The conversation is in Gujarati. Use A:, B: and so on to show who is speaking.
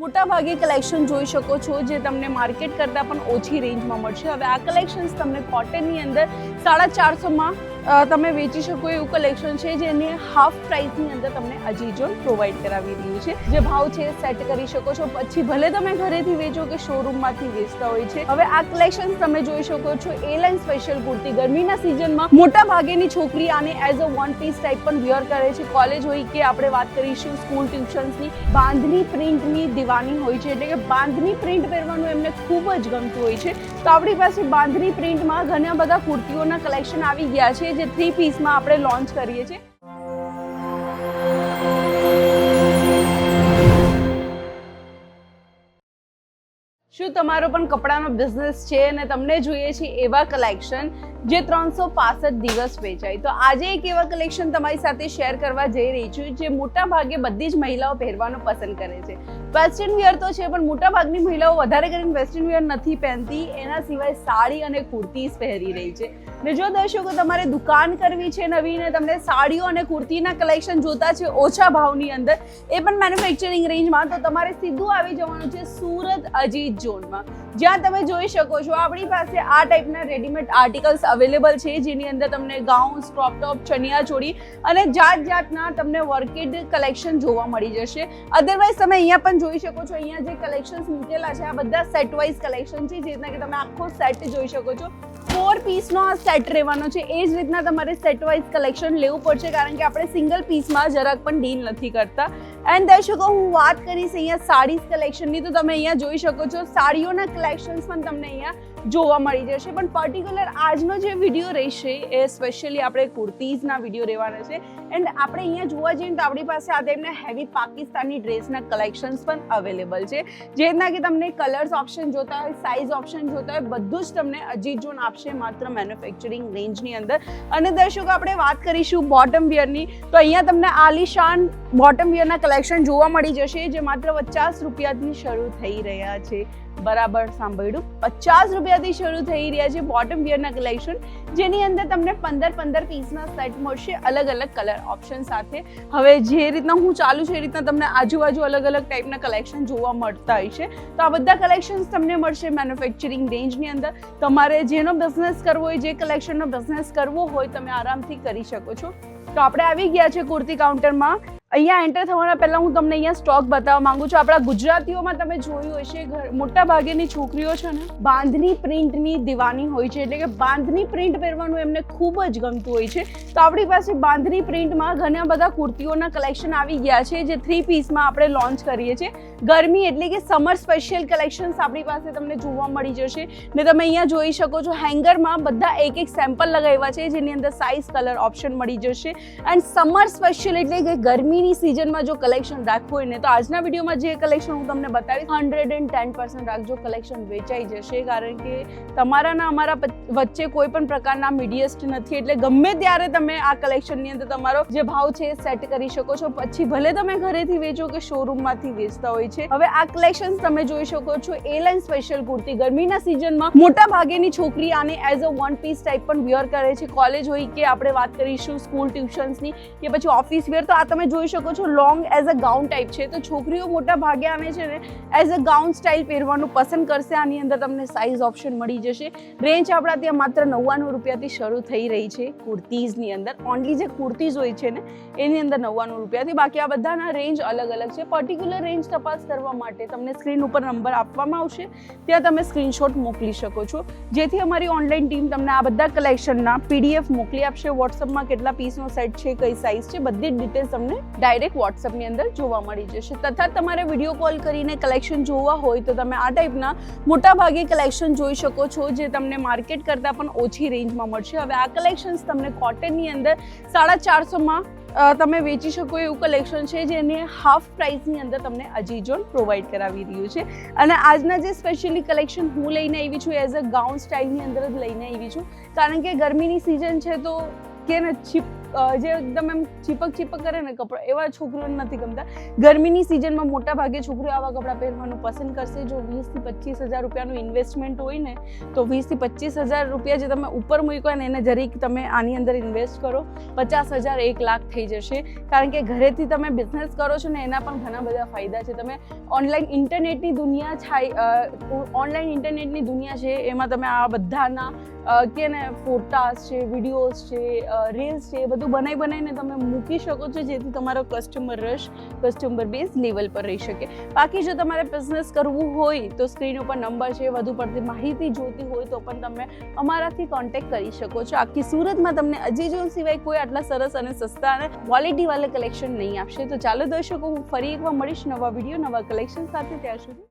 A: મોટા ભાગે કલેક્શન જોઈ શકો છો જે તમને માર્કેટ કરતાં પણ ઓછી રેન્જમાં મળશે. હવે આ કલેક્શન્સ તમને કોટનની અંદર સાડા ચારસોમાં તમે વેચી શકો એવું કલેક્શન છે જેને હાફ પ્રાઇસની અંદર તમને અજીજો પ્રોવાઈડ કરાવી રહ્યું છે. જે ભાવ છે સેટ કરી શકો છો. પછી ભલે તમે ઘરેથી વેચો કે શોરૂમમાંથી વેચતા હોય છે. હવે આ કલેક્શન તમે જોઈ શકો છો એ લાઇન સ્પેશિયલ કુર્તી. ગરમીના સિઝનમાં મોટા ભાગેની છોકરી આને as a one piece type પણ વિયર કરે છે. કોલેજ હોય કે આપણે વાત કરીશું સ્કૂલ ટ્યુશન્સની બાંધણી પ્રિન્ટની દિવાની હોય છે. એટલે કે બાંધણી પ્રિન્ટ પહેરવાનું એમને ખૂબ જ ગમતું હોય છે. તો આપણી પાસે બાંધણી પ્રિન્ટમાં ઘણા બધા કુર્તીઓના કલેક્શન આવી ગયા છે. જે થ્રી પીસમાં આપણે લોન્ચ કરીએ છીએ. શું તમારો પણ કપડાનો બિઝનેસ છે અને તમને જોઈએ છે એવા કલેક્શન જે ત્રણસો પાસઠ દિવસ વેચાય. તો આજે એક એવા કલેક્શન તમારી સાથે શેર કરવા જઈ રહી છું જે મોટા ભાગે બધી જ મહિલાઓ પહેરવાનું પસંદ કરે છે. વેસ્ટર્ન વિયર તો છે, પણ મોટા ભાગની મહિલાઓ વધારે કરીને વેસ્ટર્ન વિયર નથી પહેરતી. એના સિવાય સાડી અને કુર્તીઝ પહેરી રહી છે. ને જો દર્શકો, તમારે દુકાન કરવી છે નવી ને તમને સાડીઓ અને કુર્તીના કલેક્શન જોતા છે ઓછા ભાવની અંદર, એ પણ મેન્યુફેક્ચરિંગ રેન્જમાં તો તમારે સીધું આવી જવાનું છે સુરત અજીત ઝોનમાં. જ્યાં તમે જોઈ શકો છો, આપણી પાસે આ ટાઈપના રેડીમેડ આર્ટિકલ્સ અવેલેબલ છે, જેની અંદર તમને ગાઉન્સ ક્રોપટોપ ચણિયા ચોળી અને જાત જાતના તમને વર્કેડ કલેક્શન જોવા મળી જશે. અધરવાઇઝ તમે અહીંયા પણ જોઈ શકો છો, અહીંયા જે કલેક્શન્સ મૂકેલા છે, આ બધા સેટ વાઇઝ કલેક્શન છે, જે રીતના કે તમે આખો સેટ જોઈ શકો છો. ફોર પીસનો આ સેટ રહેવાનો છે. એ જ રીતના તમારે સેટ વાઇઝ કલેક્શન લેવું પડશે, કારણ કે આપણે સિંગલ પીસમાં જરાક પણ ડીલ નથી કરતા. એન્ડ દર્શકો, હું વાત કરીશ અહીંયા સાડીઝ કલેક્શનની તો તમે અહીંયા જોઈ શકો છો, સાડીઓના કલેક્શન્સ પણ તમને અહીંયા જોવા મળી જશે. પણ પર્ટિક્યુલર આજનો જે વીડિયો રહેશે, એ સ્પેશિયલી આપણે કુર્તીઝના વીડિયો રહેવાના છે. એન્ડ આપણે અહીંયા જોવા જઈએ તો આપણી પાસે આ ટાઈપના હેવી પાકિસ્તાની ડ્રેસના કલેક્શન્સ પણ અવેલેબલ છે. જે રીતના કે તમને કલર્સ ઓપ્શન જોતા હોય સાઇઝ ઓપ્શન જોતા હોય, બધું જ તમને અજીત જોન આપશે. માત્ર મેન્યુફેક્ચરિંગ રેન્જની અંદર. અને દર્શકો, આપણે વાત કરીશું બોટમ વિયરની. તો અહીંયા તમને આલિશાન બોટમ વિયરના કલેક્શન જોવા મળી જશે, જે માત્ર પચાસ રૂપિયાથી શરૂ થઈ રહ્યા છે. બરાબર સાંભળ્યું? પચાસ રૂપિયાથી શરૂ થઈ રહ્યા છે બોટમ વિયરના કલેક્શન, જેની અંદર તમને પંદર પંદર પીસના સેટ મળશે અલગ અલગ કલર ઓપ્શન સાથે. હવે જે રીતના હું ચાલુ છે એ રીતના તમને આજુબાજુ અલગ અલગ ટાઈપના કલેક્શન જોવા મળતા હોય છે. તો આ બધા કલેક્શન્સ તમને મળશે મેન્યુફેક્ચરિંગ રેન્જની અંદર. તમારે જેનો બિઝનેસ કરવો હોય, જે કલેક્શનનો બિઝનેસ કરવો હોય, તમે આરામથી કરી શકો છો. તો આપણે આવી ગયા છે કુર્તી કાઉન્ટરમાં અહીંયા એન્ટર થવાના પહેલાં હું તમને અહીંયા સ્ટોક બતાવવા માંગુ છું. આપણા ગુજરાતીઓમાં તમે જોયું હશે મોટા ભાગેની છોકરીઓ છે ને, બાંધની પ્રિન્ટની દિવાની હોય છે. એટલે કે બાંધની પ્રિન્ટ પહેરવાનું એમને ખૂબ જ ગમતું હોય છે. તો આપણી પાસે બાંધની પ્રિન્ટમાં ઘણા બધા કુર્તીઓના કલેક્શન આવી ગયા છે, જે થ્રી પીસમાં આપણે લોન્ચ કરીએ છીએ. ગરમી એટલે કે સમર સ્પેશિયલ કલેક્શન્સ આપણી પાસે તમને જોવા મળી જશે. ને તમે અહીંયા જોઈ શકો છો, હેંગરમાં બધા એક એક સેમ્પલ લગાવ્યા છે, જેની અંદર સાઇઝ કલર ઓપ્શન મળી જશે. એન્ડ સમર સ્પેશિયલ એટલે કે ગરમીની સિઝનમાં જો કલેક્શન રાખવું હોય ને, તો આજના વિડીયોમાં જે કલેક્શન હું તમને બતાવીશ હંડ્રેડ એન્ડ ટેન પર્સન્ટ રાખજો. કલેક્શન વેચાઈ જશે, કારણ કે તમારાના, અમારા વચ્ચે કોઈ પણ પ્રકારના મીડિયસ્ટ નથી. એટલે ગમે ત્યારે તમે આ કલેક્શનની અંદર તમારો જે ભાવ છે સેટ કરી શકો છો. પછી ભલે તમે ઘરેથી વેચો કે શોરૂમમાંથી વેચતા હોય છે. હવે આ કલેક્શન તમે જોઈ શકો છો. A line special kurti. ગરમીના સિઝનમાં મોટા ભાગેની છોકરી આને as a one piece type પણ વિયર કરે છે. કોલેજ હોય કે આપણે વાત કરીશું સ્કૂલ ટ્યુશન્સની કે પછી ઓફિસ વેર તો આ તમે જોઈ શકો છો long as a gown type છે. તો છોકરીઓ મોટા ભાગે આને છે ને એઝ અ ગાઉન સ્ટાઇલ પહેરવાનું પસંદ કરશે. આની અંદર તમને સાઇઝ ઓપ્શન મળી જશે. રેન્જ આપણા ત્યાં માત્ર નવ્વાણું રૂપિયાથી શરૂ થઈ રહી છે કુર્તીઝની અંદર. ઓનલી જે કુર્તીઝ હોય છે ને, એની અંદર નવ્વાણું રૂપિયાથી. બાકી આ બધાના રેન્જ અલગ અલગ છે. પર્ટિક્યુલર રેન્જ તપાસ કરવા માટે તમને સ્ક્રીન ઉપર નંબર આપવામાં આવશે. ત્યાં તમે સ્ક્રીનશોટ મોકલી શકો છો. જેથી અમારી ઓનલાઈન ટીમ તમને આ બધા કલેક્શનના પીડીએફ મોકલી આપશે. વોટ્સઅપમાં કેટલા પીસનો સેટ છે, કઈ સાઇઝ છે, બધી જ ડિટેલ્સ તમને ડાયરેક્ટ વોટ્સઅપની અંદર જોવા મળી જશે. તથા તમારે વીડિયો કોલ કરીને કલેક્શન જોવા હોય તો તમે આ ટાઈપના મોટાભાગે કલેક્શન જોઈ શકો છો, જે તમને માર્કેટ કરતાં પણ ઓછી રેન્જમાં મળશે. હવે આ કલેક્શન્સ તમને કોટનની અંદર સાડા ચારસોમાં તમે વેચી શકો એવું કલેક્શન છે, જેને હાફ પ્રાઇસની અંદર તમને અજીજોન પ્રોવાઈડ કરાવી રહ્યું છે. અને આજના જે સ્પેશિયલી કલેક્શન હું લઈને આવી છું એઝ અ ગાઉન સ્ટાઇલની અંદર જ લઈને આવી છું. કારણ કે ગરમીની સિઝન છે તો કે ને જે એકદમ એમ ચીપક ચીપક કરે ને કપડાં, એવા છોકરીઓને નથી ગમતા. ગરમીની સિઝનમાં મોટા ભાગે છોકરીઓ આવા કપડાં પહેરવાનું પસંદ કરશે. જો વીસથી પચીસ હજાર રૂપિયાનું ઇન્વેસ્ટમેન્ટ હોય ને, તો વીસથી પચીસ હજાર રૂપિયા જે તમે ઉપર મૂક્યો ને, એને જરીક તમે આની અંદર ઇન્વેસ્ટ કરો. પચાસ હજાર એક લાખ થઈ જશે. કારણ કે ઘરેથી તમે બિઝનેસ કરો છો ને, એના પણ ઘણા બધા ફાયદા છે. તમે ઓનલાઈન ઇન્ટરનેટની દુનિયા છાય ઓનલાઈન ઇન્ટરનેટની દુનિયા છે, એમાં તમે આ બધાના કે ને ફોટાસ છે વિડીયોઝ છે રીલ્સ છે, એ બધું બનાવી બનાવીને તમે મૂકી શકો છો, જેથી તમારો customer rush customer base level પર રહી શકે. બાકી જો તમારે બિઝનેસ કરવું હોય, તો સ્ક્રીન ઉપર નંબર છે, વધુ પડતી માહિતી જોઈતી હોય, તો પણ તમે અમારાથી કોન્ટેક્ટ કરી શકો છો. આખી સુરતમાં તમને અજય જોન સિવાય કોઈ આટલા સરસ અને સસ્તા અને ક્વોલિટીવાળા કલેક્શન નહીં આપશે. તો ચાલો દર્શકો, હું ફરી એકવાર મળીશ નવા વીડિયો નવા કલેક્શન સાથે. ત્યાં સુધી